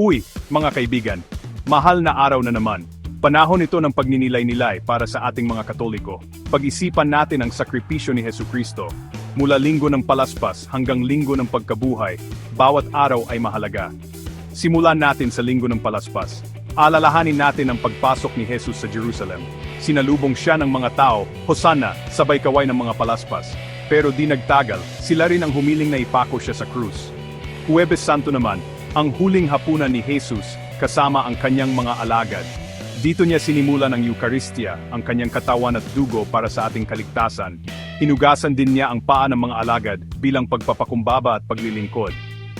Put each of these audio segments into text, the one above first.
Uy, mga kaibigan, mahal na araw na naman. Panahon ito ng pagninilay-nilay para sa ating mga Katoliko. Pag-isipan natin ang sakripisyo ni Hesu Kristo. Mula linggo ng palaspas hanggang linggo ng pagkabuhay, bawat araw ay mahalaga. Simulan natin sa linggo ng palaspas. Alalahanin natin ang pagpasok ni Jesus sa Jerusalem. Sinalubong siya ng mga tao, Hosanna, sabay kaway ng mga palaspas. Pero di nagtagal, sila rin ang humiling na ipako siya sa krus. Huwebes Santo naman, ang huling hapunan ni Jesus kasama ang kanyang mga alagad. Dito niya sinimulan ang Eucharistia, ang kanyang katawan at dugo para sa ating kaligtasan. Hinugasan din niya ang paa ng mga alagad bilang pagpapakumbaba at paglilingkod.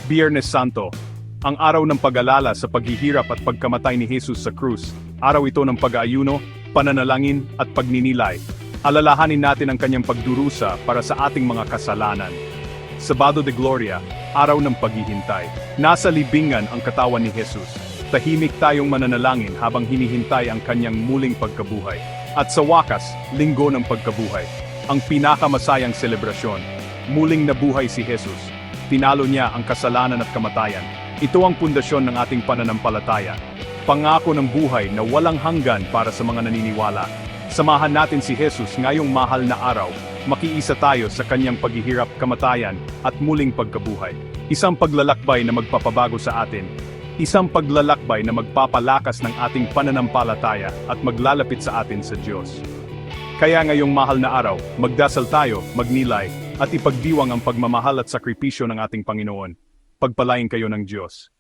Biyernes Santo, ang araw ng pag-alala sa paghihirap at pagkamatay ni Jesus sa krus. Araw ito ng pag-aayuno, pananalangin at pagninilay. Alalahanin natin ang kanyang pagdurusa para sa ating mga kasalanan. Sabado de Gloria, araw ng paghihintay. Nasa libingan ang katawan ni Jesus. Tahimik tayong mananalangin habang hinihintay ang kanyang muling pagkabuhay. At sa wakas, linggo ng pagkabuhay. Ang pinakamasayang selebrasyon. Muling nabuhay si Jesus. Tinalo niya ang kasalanan at kamatayan. Ito ang pundasyon ng ating pananampalataya. Pangako ng buhay na walang hanggan para sa mga naniniwala. Samahan natin si Jesus ngayong mahal na araw. Makiisa tayo sa kanyang paghihirap, kamatayan, at muling pagkabuhay. Isang paglalakbay na magpapabago sa atin. Isang paglalakbay na magpapalakas ng ating pananampalataya at maglalapit sa atin sa Diyos. Kaya ngayong mahal na araw, magdasal tayo, magnilay, at ipagdiwang ang pagmamahal at sakripisyo ng ating Panginoon. Pagpalain kayo ng Diyos.